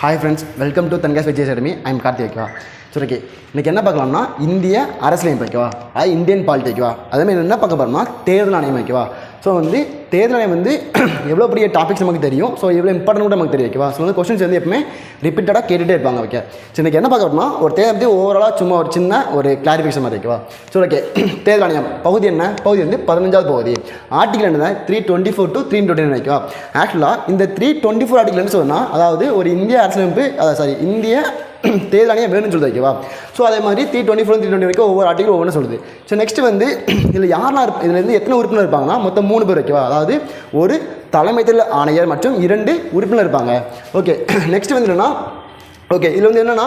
Hi friends welcome to Thangas Vijay academy I'm Karthik ஓகேவா சரி okay இன்றைக்கி என்ன பார்க்கலாம்னா இந்திய அரசியலமைப்பு வைக்கவா அதாவது இந்தியன் பாலிட்டி ஓகேவா அதேமாதிரி என்ன பார்க்க போகிறோம்னா தேர்தல் ஆணையம் வைக்கவா ஸோ வந்து தேர்தல் ஆணையம் வந்து எவ்வளோ பெரிய டாபிக்ஸ் நமக்கு தெரியும். ஸோ எவ்வளோ இம்பார்ட்டன் கூட நமக்கு தெரியும். ஓகேவா ஸோ வந்து கொஸ்டின்ஸ் வந்து எப்பவுமே ரிப்பீட்டடாக கேட்டுகிட்டே இருப்பாங்க. ஓகே ஸோ இன்றைக்கி என்ன பார்க்க போகிறோம்னா ஒரு தேர்தல் வந்து ஓவராலாக சும்மா ஒரு சின்ன ஒரு கிளாரிஃபிகேஷன் மாதிரி ஓகேவா ஸோ ஓகே தேர்தல் ஆணையம் பகுதி என்ன? பகுதி வந்து பதினஞ்சாவது பகுதி. ஆர்டிகல் என்ன three twenty four to three twenty ஓகேவா ஆக்சுவலாக இந்த த்ரீ டுவெண்ட்டி ஃபோர் ஆர்டிகல் என்ன சொன்னால் அதாவது ஒரு இந்திய அரசியலமைப்பு அதாவது சாரி இந்திய தேர்தல் ஆணையம் வேணும்னு சொல்லுது ஓகேவா? ஸோ அதே மாதிரி three twenty four three twenty வரைக்கும் ஒவ்வொரு ஆர்டிகல் ஒவ்வொன்று சொல்லுது. ஸோ நெக்ஸ்ட் வந்து இதில் யாரெல்லாம் இருப்ப இதில் இருந்து எத்தனை உறுப்பினர் இருப்பாங்கன்னா மொத்தம் மூணு பேர் ஓகேவா? அதாவது ஒரு தலைமை தேர்தல் ஆணையர் மற்றும் இரண்டு உறுப்பினர் இருப்பாங்க. ஓகே நெக்ஸ்ட் வந்து என்னன்னா ஓகே இதில் வந்து என்னென்னா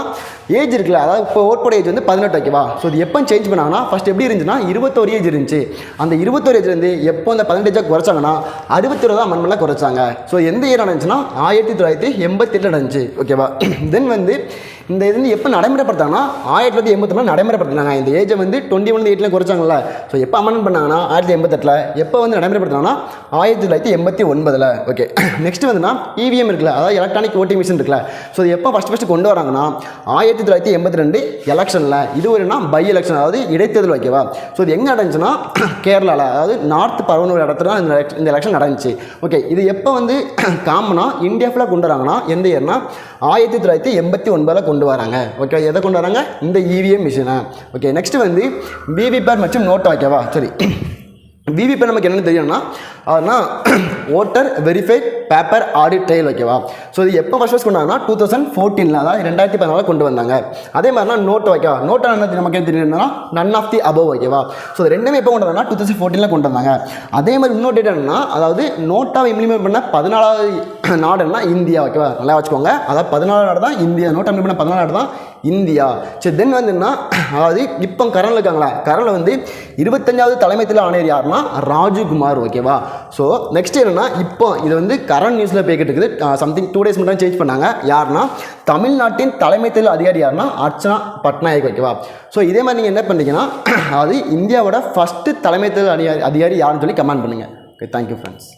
ஏஜ் இருக்குல்ல அதாவது இப்போ ஓட்டோட ஏஜ் வந்து பதினெட்டு ஓகேவா? ஸோ இது எப்போ சேஞ்ச் பண்ணாங்கன்னா ஃபஸ்ட் எப்படி இருந்துச்சுன்னா இருபத்தோரு ஏஜ் இருந்துச்சு. அந்த இருபத்தோரு ஏஜ்லேருந்து எப்போ அந்த பதினெட்டு குறைச்சாங்கன்னா அறுபத்தொரு தான் மண்மெல்லாம் குறைச்சாங்க. ஸோ எந்த இயர் நடந்துச்சுன்னா ஆயிரத்தி தொள்ளாயிரத்தி எண்பத்தெட்டு நடந்துச்சு ஓகேவா? தென் வந்து இந்த இது வந்து எப்போ நடைமுறைப்படுத்தாங்கன்னா ஆயிரத்தி தொள்ளாயிரத்தி எண்பத்தி நடைமுறைப்படுத்தினாங்க இந்த ஏஜை வந்து டுவெண்ட்டி ஒன் எயிட்டில் குறைச்சாங்கல்ல. ஸோ எப்போ அமெண்ட் பண்ணாங்கன்னா ஆயிரத்தி எண்பத்தெட்டில். எப்போ வந்து நடைமுறைப்படுத்தினாங்கன்னா ஆயிரத்தி தொள்ளாயிரத்தி எண்பத்தி ஒன்பதில். ஓகே நெக்ஸ்ட் வந்துன்னா இவிஎம் இருக்குல்ல. அதாவது எலக்ட்ரானிக் ஓட்டிங் மிஷின் இருக்குல்ல. ஸோ எப்போ ஃபஸ்ட் ஃபஸ்ட்டு கொண்டு வராங்கன்னா ஆயிரத்தி தொள்ளாயிரத்தி எண்பத்தி ரெண்டு எலெக்ஷனில் இது ஒரு என்ன? பை எலெக்ஷன் அதாவது இடைத்தேர்தல் ஓகேவா ஸோ இது எங்கே நடந்துச்சுன்னா கேரளாவில் அதாவது நார்த் பரவனூர் இடத்துல இந்த இந்த எலெக்ஷன் நடந்துச்சு. ஓகே இது எப்போ வந்து காமனாக இந்தியா ஃபுல்லாக கொண்டு வராங்கன்னா எந்த இயர்னா ஆயிரத்தி தொள்ளாயிரத்தி எண்பத்தி ஒன்பதில் கொண்டு வராங்க. ஓகே எதை கொண்டு வராங்க? இந்த இவிஎம் மிஷினை ஓகே நெக்ஸ்ட் வந்து விவிபேட் மற்றும் நோட் ஓகேவா சரி விவிபேட் நமக்கு என்னென்னு தெரியணும்னா அதுனா voter verified paper audit trail ஓகேவா ஸோ இது எப்போ ஃபர்ஸ்ட் ஃபஸ்ட் டூ தௌசண்ட் ஃபோர்டீனில் அதாவது ரெண்டாயிரத்தி பதினாலில் கொண்டு வந்தாங்க. அதே மாதிரினா நோட் ஓகேவா நோட் என்ன நமக்கு தெரியும்னா நன் ஆஃப் தி அபவ் ஓகேவா ஸோ ரெண்டுமே எப்போ கொண்டு வந்தாங்கன்னா டூ தௌசண்ட் ஃபோர்டீனில் கொண்டு வந்தாங்க. அதே மாதிரி இன்னொரு டேட் என்னன்னா அதாவது நோட்டாவை இம்ப்ளிமெண்ட் பண்ண பதினாலாவது நாடுன்னா இந்தியா ஓகேவா நல்லா வச்சுக்கோங்க. அதாவது பதினாலு நாடு தான் இந்தியா நோட் இம்ப்ளிமெண்ட் பண்ண பதினாலு நாடு தான் இந்தியா. சரி தென் வந்துன்னா அதாவது இப்போ கரனில் இருக்காங்களா? கரனில் வந்து இருபத்தஞ்சாவது தலைமைத்தில் ஆணையர் யாருன்னா? ராஜுகுமார் ஓகேவா ஸோ நெக்ஸ்ட் என்னென்னா இப்போ இது வந்து கரண்ட் நியூஸில் போய்கிட்டு இருக்குது. சம்திங் டூ டேஸ் மட்டும் சேஞ்ச் பண்ணாங்க. யாருன்னா? தமிழ்நாட்டின் தலைமை தேர்தல் அதிகாரி யாருன்னா? அர்ச்சனா பட்நாயக் ஓகேவா ஸோ இதே மாதிரி நீங்கள் என்ன பண்ணுறீங்கன்னா அதாவது இந்தியாவோட ஃபஸ்ட்டு தலைமை தேர்தல் அதிகாரி அதிகாரி யாருன்னு சொல்லி கமெண்ட் பண்ணுங்கள் ஓகே தேங்க்யூ ஃப்ரெண்ட்ஸ்